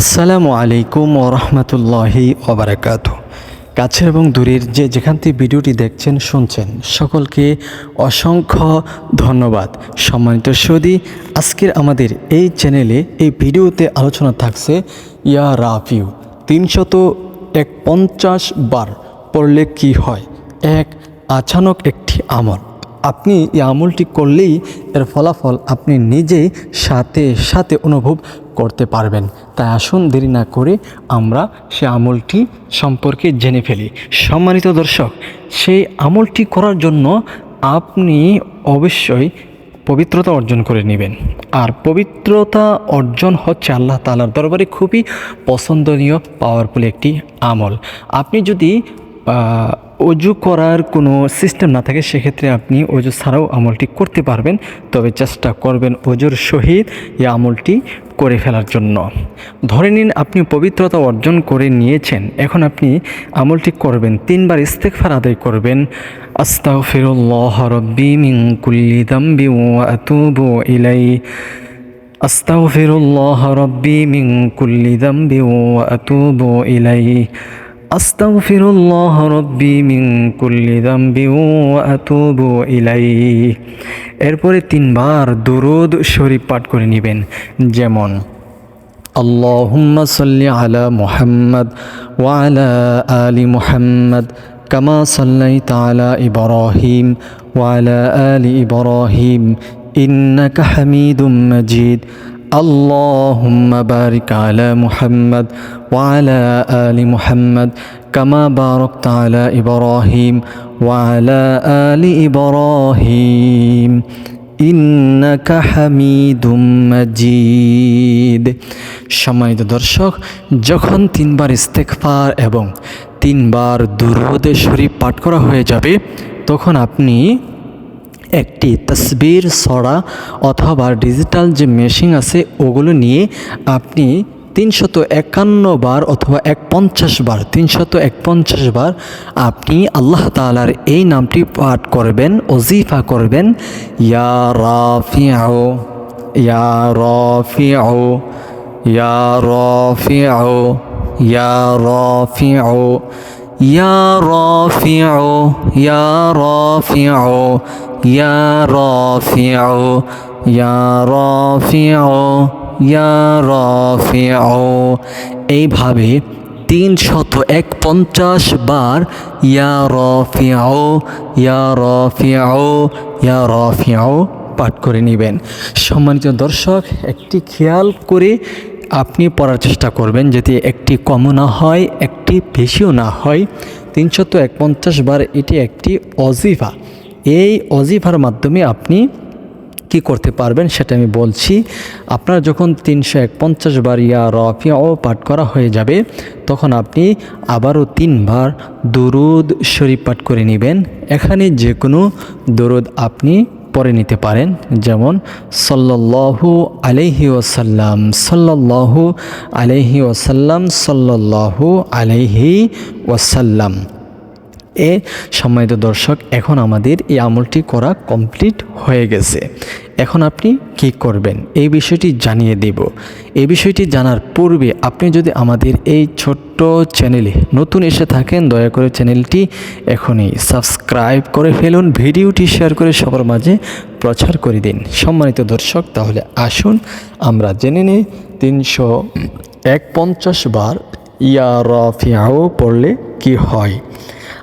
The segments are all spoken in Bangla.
আসসালামু আলাইকুম ও রহমতুল্লাহি ওবরাকাত কাছে এবং দূরের যে যেখান থেকে ভিডিওটি দেখছেন, শুনছেন, সকলকে অসংখ্য ধন্যবাদ। সম্মানিত সৌদি, আজকের আমাদের এই চ্যানেলে এই ভিডিওতে আলোচনা থাকছে, ইয়া রাফিউ, তিনশত এক পঞ্চাশ বার পড়লে কি হয়? এক, আচানক একটি আমল। আপনি এই আমলটি করলেই এর ফলাফল আপনি নিজেই সাথে সাথে অনুভব করতে পারবেন। তাই আসুন দেরি না করে আমরা সে আমলটি সম্পর্কে জেনে ফেলি। সম্মানিত দর্শক, সেই আমলটি করার জন্য আপনি অবশ্যই পবিত্রতা অর্জন করে নেবেন। আর পবিত্রতা অর্জন হচ্ছে আল্লাহ তালার দরবারে খুবই পছন্দনীয় পাওয়ারফুল একটি আমল। আপনি যদি অজু করার কোনো সিস্টেম না থাকে, সেক্ষেত্রে আপনি অজু ছাড়াও আমলটি করতে পারবেন। তবে চেষ্টা করবেন অজুর সহিত এই আমলটি করে ফেলার জন্য। ধরে নিন আপনি পবিত্রতা অর্জন করে নিয়েছেন। এখন আপনি আমলটি করবেন, তিনবার ইস্তেকফার আদায় করবেন। আস্তাও ফিরুল্লাহ রব্বি মিং কুল্লি দাম্বি ও আতুবু ইলাই আস্তাও ফিরুল্লাহ রব্বি মিং কুল্লি দাম্বি ও আতুবু ইলাই أستغفر الله ربي من كل ذنب وأتوب إليه এরপরে তিনবার দুরুদ শরীফ পাঠ করে নেবেন। যেমন, আল্লাহুম্মা সাল্লি আলা মুহাম্মদ ওয়া আলি মুহাম্মদ কামা সাল্লাইতা আলা ইব্রাহিম ওয়া আলা আলি ইব্রাহিম ইন্নাকা হামিদুম اللهم بارك على محمد وعلى آل محمد كما باركت على إبراهيم وعلى آل إبراهيم ইন্নাকা হামিদুম মাজিদ সম্মানিত দর্শক যখন তিনবার ইস্তেকফার এবং তিনবার দুরুদে শরীফ পাঠ করা হয়ে যাবে তখন আপনি একটি তসবির ছড়া অথবা ডিজিটাল যে মেশিন আছে, ওগুলো নিয়ে আপনি তিনশত একান্ন বার অথবা এক পঞ্চাশ বার, তিনশত এক পঞ্চাশ বার আপনি আল্লাহ তালার এই নামটি পাঠ করবেন, ওজিফা করবেন, ইয়া রাফিআ ইয়া রাফিআ ইয়া রাফিআ ইয়া রাফিআ ইয়া রাফিআ ইয়া রাফিআ ইয়া রাফিআ ইয়া রাফিআ ইয়া রাফিআ এইভাবে তিনশত এক পঞ্চাশ বার ইয়া রফিয়াও ইয়া রফিয়াও ইয়া রফিয়াও পাঠ করে নেবেন। সম্মানিত দর্শক, একটি খেয়াল করে আপনি পড়ার চেষ্টা করবেন যাতে একটি কমও না হয়, একটি বেশিও না হয়, তিনশত এক পঞ্চাশ বার এটি একটি অজিফা। এই অজিফার মাধ্যমে আপনি কি করতে পারবেন সেটা আমি বলছি, আপনার যখন তিনশো এক পঞ্চাশ বার ইয়া রফিয়াও পাঠ করা হয়ে যাবে, তখন আপনি আবারও তিনবার দরুদ শরীফ পাঠ করে নেবেন। এখানে যে কোনো দরুদ আপনি পরে নিতে পারেন, যেমন, সাল্লাল্লাহু আলাইহি ওয়াসাল্লাম, সাল্লাল্লাহু আলাইহি ওয়াসাল্লাম, সাল্লাল্লাহু আলাইহি ওয়াসাল্লাম। এ সম্মানিত দর্শক, এখন আমাদের এই আমলটি করা কমপ্লিট হয়ে গেছে। এখন আপনি কি করবেন? এই বিষয়টি জানিয়ে দেব। এই বিষয়টি জানার পূর্বে আপনি যদি আমাদের এই ছোট্ট চ্যানেলে নতুন এসে থাকেন, দয়া করে চ্যানেলটি এখনই সাবস্ক্রাইব করে ফেলুন, ভিডিওটি শেয়ার করে সবার মাঝে প্রচার করে দিন। সম্মানিত দর্শক, তাহলে আসুন আমরা জেনে নিই, তিনশো এক পঞ্চাশ বার ইয়া পড়লে কি হয়?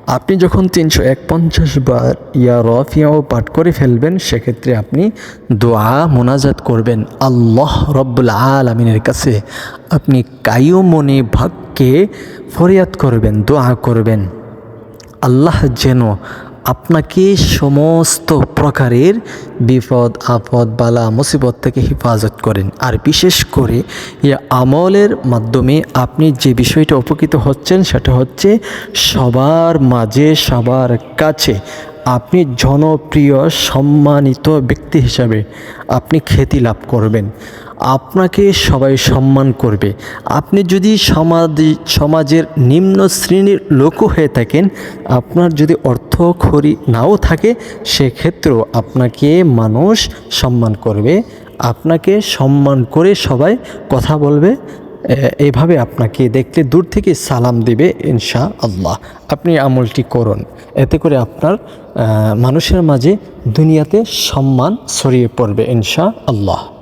আপনি যখন তিনশো এক পঞ্চাশ বার ইয়া রফিয়াও পাঠ করে ফেলবেন, সেক্ষেত্রে আপনি দোয়া মোনাজাত করবেন। আল্লাহ রব্বুল আলমিনের কাছে। আপনি কায়ু মনে ভাগকে ফরিয়াদ করবেন, দোয়া করবেন। আল্লাহ যেন আপনাকে সমস্ত প্রকারের বিপদ, আপদ, বালা, মুসিবত থেকে হেফাজত করেন। আর বিশেষ করে এই আমলের মাধ্যমে আপনি যে বিষয়টা উপকৃত হচ্ছেন, সেটা হচ্ছে সবার মাঝে, সবার কাছে আপনি জনপ্রিয়, সম্মানিত ব্যক্তি হিসাবে আপনি খ্যাতি লাভ করবেন। আপনাকে সবাই সম্মান করবে। আপনি যদি সমাজ সমাজের নিম্ন শ্রেণির লোকও হয়ে থাকেন, আপনার যদি অর্থ খড়ি নাও থাকে, সেক্ষেত্রেও আপনাকে মানুষ সম্মান করবে। আপনাকে সম্মান করে সবাই কথা বলবে। এইভাবে আপনাকে দেখলে দূর থেকে সালাম দিবে ইনশা আল্লাহ আপনি আমলটি করুন। এতে করে আপনার মানুষের মাঝে দুনিয়াতে সম্মান ছড়িয়ে পড়বে ইনশা আল্লাহ